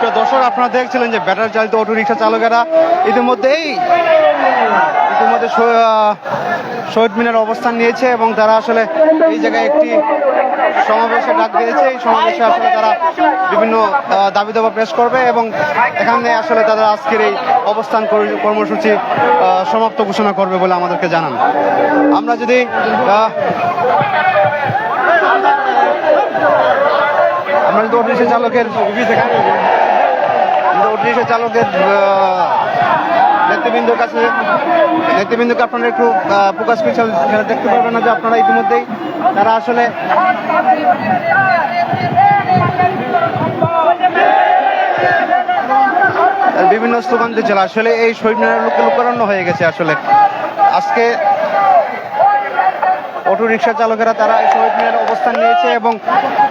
সুপ্রিয় দর্শক, আপনারা দেখছিলেন যে ব্যাটারি চালিত অটো রিক্সা চালকেরা ইতিমধ্যেই, ইতিমধ্যে শহীদ মিনার অবস্থান নিয়েছে এবং তারা আসলে এই জায়গায় একটি সমাবেশে ডাক দিয়েছে। এই সমাবেশে আসলে তারা বিভিন্ন দাবি দাবা পেশ করবে এবং এখানে আসলে তারা আজকের এই অবস্থান কর- কর্মসূচি সমাপ্ত ঘোষণা করবে বলে আমাদেরকে জানান। আমরা যদি আমরা যদি রিক্সা চালকের অটো রিক্সা চালকের নেতৃবৃন্দের কাছে নেতৃবৃন্দকে আপনারা একটু প্রকাশ করছেন সেটা দেখতে পারবেন না যে আপনারা ইতিমধ্যেই তারা আসলে বিভিন্ন স্লোগান দিচ্ছিল আসলে এই শহীদ মিনারের লোক লোকারণ্য হয়ে গেছে আসলে। আজকে অটো রিক্সা চালকেরা তারা এই শহীদ মিনারে অবস্থান নিয়েছে এবং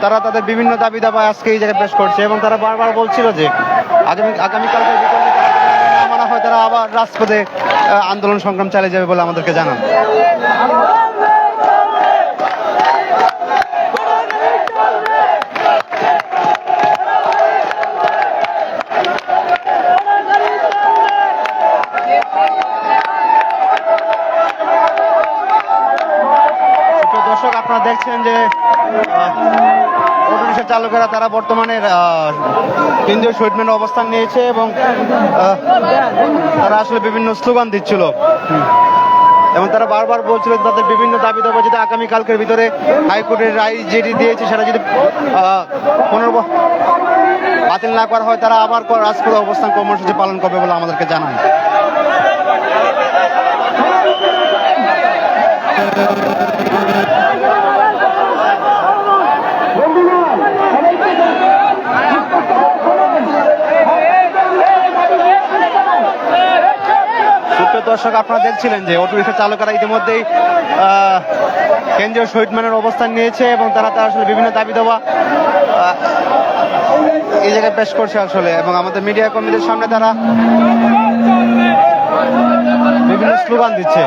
তারা তাদের বিভিন্ন দাবি দাবা আজকে এই জায়গায় পেশ করছে এবং তারা বারবার বলছিল যে আগামী আগামীকালকে মানা হয় তারা আবার রাজপথে আন্দোলন সংগ্রাম চালিয়ে যাবে বলে আমাদেরকে জানান। আপনারা দেখছেন যে অটোরিক্সা চালকেরা তারা বর্তমানে কেন্দ্রীয় শহীদ অবস্থান নিয়েছে এবং তারা আসলে বিভিন্ন স্লোগান দিচ্ছিল। এবং তারা বারবার বলছিল তাদের বিভিন্ন দাবি দাবা যদি আগামীকালকের ভিতরে হাইকোর্টের রায় যেটি দিয়েছে সেটা যদি আহ, পুনর্ব বাতিল না করা হয় তারা আবার রাজপথে অবস্থান কর্মসূচি পালন করবে বলে আমাদেরকে জানান। সুপ্রিয় দর্শক আপনারা দেখছিলেন যে অটো রিক্সা চালকেরা ইতিমধ্যেই কেন্দ্রীয় শহীদ মিনারের অবস্থান নিয়েছে এবং তারা তারা আসলে বিভিন্ন দাবি দেওয়া এই জায়গায় পেশ করছে আসলে। এবং আমাদের মিডিয়া কর্মীদের সামনে তারা বিভিন্ন স্লোগান দিচ্ছে।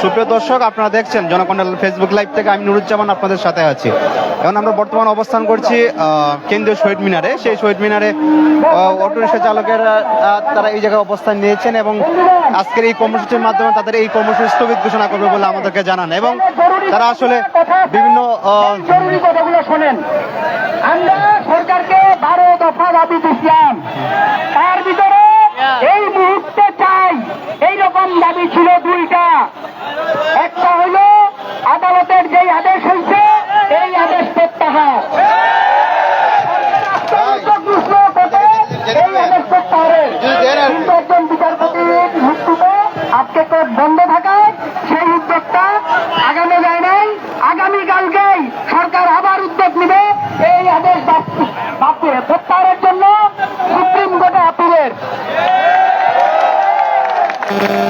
সুপ্রিয় দর্শক, আপনারা দেখছেন জনকণ্ঠাল ফেসবুক লাইভ থেকে আমি নুরুজ্জামান আপনাদের সাথে আছি। এখন আমরা বর্তমান অবস্থান করছি কেন্দ্রীয় শহীদ মিনারে। সেই শহীদ মিনারে অটো রিক্সা চালকেরা তারা এই জায়গায় অবস্থান নিয়েছেন এবং আজকের এই কর্মসূচির মাধ্যমে তাদের এই কর্মসূচি স্থগিত ঘোষণা করবে বলে আমাদেরকে জানান। এবং তারা আসলে বিভিন্ন আমরা সরকারকে বারো দফা দাবি দিচ্ছিলাম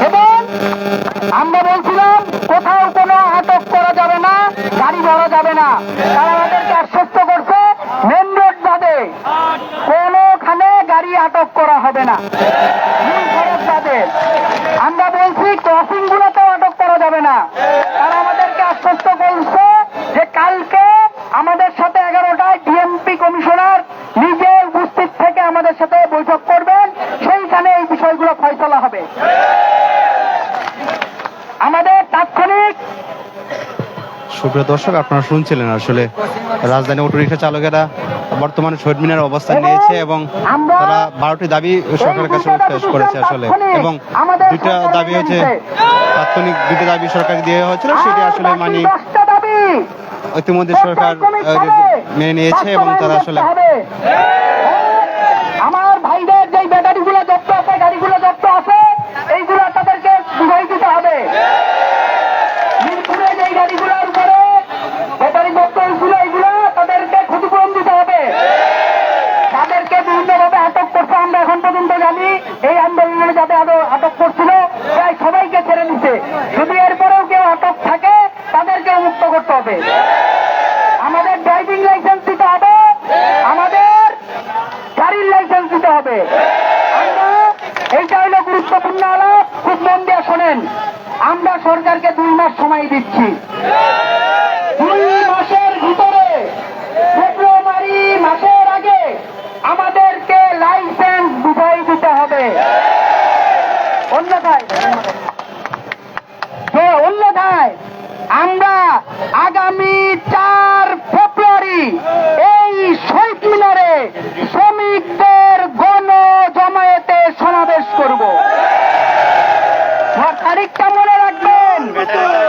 এবং আমরা বলছিলাম, কোথাও কোনো আটক করা যাবে না, গাড়ি ভরা যাবে না। তারা আমাদেরকে আশ্বস্ত করছে মেন রোড বাদে কোনোখানে গাড়ি আটক করা হবে না। বাদে। আমরা বলছি ক্রসিং গুলোতেও আটক করা যাবে না তারা আমাদেরকে আশ্বস্ত করছে যে কালকে আমাদের সাথে এগারোটায় ডিএমপি কমিশনার নিজে উপস্থিত থেকে আমাদের সাথে বৈঠক করবেন সেইখানে এই বিষয়গুলো ফয়সলা হবে আমাদের তাৎক্ষণিক সুপ্রিয় দর্শক আপনারা শুনছিলেন আসলে রাজধানী অটো রিক্সা চালকেরা বর্তমানে শহীদ মিনারে অবস্থান নিয়েছে এবং তারা বারোটি দাবি সরকারের কাছে পেশ করেছে আসলে। এবং দুইটা দাবি হচ্ছে তাৎক্ষণিক দুটো দাবি সরকার দিয়ে হয়েছিল সেটি আসলে মানে ইতিমধ্যে সরকার মেনে নিয়েছে এবং তারা আসলে রেসপন্স দিতে হবে। এইটা হলো গুরুত্বপূর্ণ আলাপ। খুব মন দিয়ে শোনেন। আমরা সরকারকে দুই মাস সময় দিচ্ছি। দুই মাসের ভিতরে ফেব্রুয়ারি মাসের আগে আমাদেরকে লাইসেন্স বুঝাই দিতে হবে। অন্যথায় হ্যাঁ, অন্যথায়। আমরা আগামী চার করব। তারিখটা মনে রাখবেন,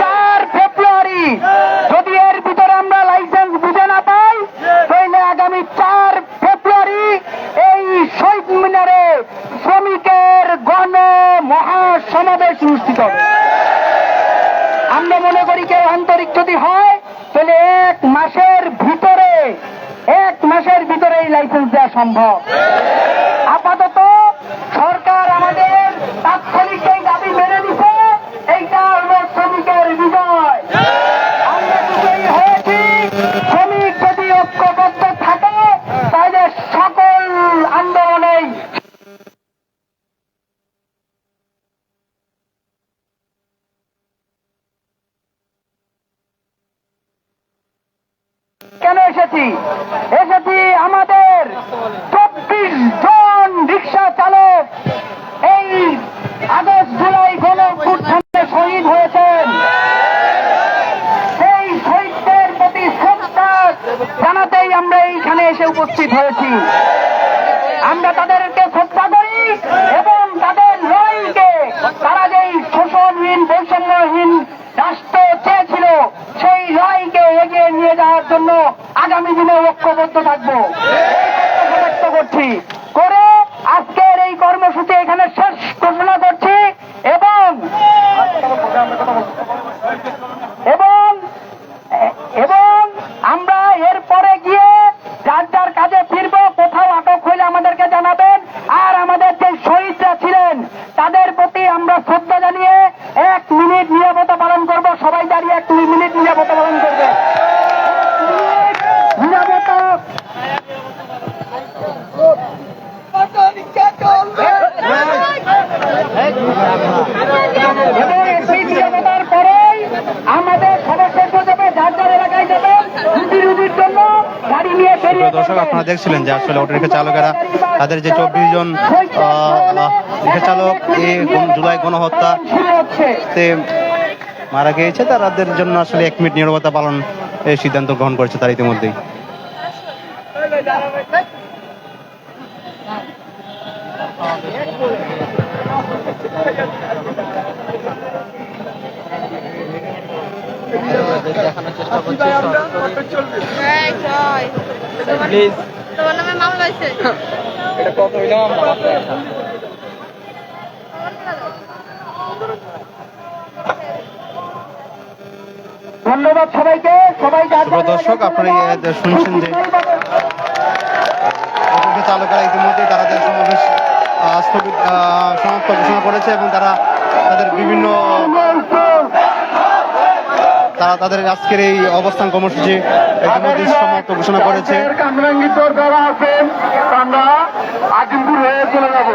চার ফেব্রুয়ারি, যদি এর ভিতরে আমরা লাইসেন্স বুঝে না পাই, তাহলে আগামী চার ফেব্রুয়ারি এই শহীদ মিনারে শ্রমিকের গণ মহা সমাবেশ অনুষ্ঠিত হবে। আমরা মনে করি কেউ আন্তরিক যদি হয়, তাহলে এক মাসের ভিতরে, এক মাসের ভিতরে এই লাইসেন্স দেওয়া সম্ভব। আপাতত সরকার আমাদের তাৎক্ষণিক এই দাবি মেনে নিছে, এইটা হলো শ্রমিকের বিজয়। আমরা হয়েছি, শ্রমিক যদি ঐক্যবদ্ধ থাকে, তাহলে সকল কেন এসেছি? এসেছি আমাদের চব্বিশ জন রিক্সা চালক এই আগস্ট জুলাই গণ অভ্যুত্থানে শহীদ হয়েছেন সেই শহীদদের প্রতি শ্রদ্ধা জানাতেই আমরা এইখানে এসে উপস্থিত হয়েছি। আমরা তাদেরকে শ্রদ্ধা করি এবং তাদের লড়াইকে তারা যেই শোষণহীন, বৈষম্যহীন রাষ্ট্র চেয়েছিল, সেই লড়াইকে এগিয়ে নিয়ে যাওয়ার জন্য আগামী দিনে ঐক্যবদ্ধ থাকব। করছি। দর্শক, আপনারা দেখছিলেন যে আসলে অটোরিক্সা চালকেরা তাদের যে চব্বিশ জন রিক্সা চালক এই জুলাই গণহত্যা মারা গিয়েছে, তাদের জন্য আসলে এক মিনিট নিরবতা পালন এই সিদ্ধান্ত গ্রহণ করেছে তার ইতিমধ্যেই। এই জয় তোমার নামে মামলা হয়েছে ধন্যবাদ সবাইকে সবাই দর্শক, আপনারা যে শুনছেন যে- চালকেরা ইতিমধ্যেই তাদের সমাবেশ স্থগিত সমাপ্ত ঘোষণা করেছে এবং তারা তাদের বিভিন্ন তারা তাদের আজকের এই অবস্থান কর্মসূচি ইতিমধ্যে সমাপ্ত ঘোষণা করেছে। যারা আছেন আমরা আজিমপুর হয়ে চলে যাব।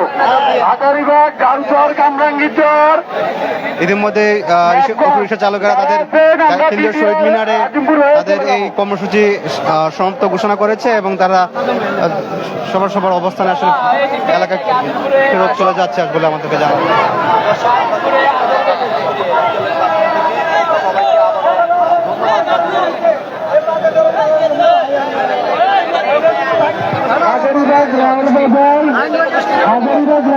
হাজারিবাগ ডালচর কামরাঙ্গিচর ইতিমধ্যে রিক্সা- চালকেরা তাদের কেন্দ্রীয় শহীদ মিনারে তাদের এই কর্মসূচি সমাপ্ত ঘোষণা করেছে এবং তারা সবার সবার অবস্থানে আসলে এলাকায় ফেরত চলে যাচ্ছে বলে আমাদেরকে জানানো হাজারিবাগ রাউন্ড বাজার হাজারিবাগ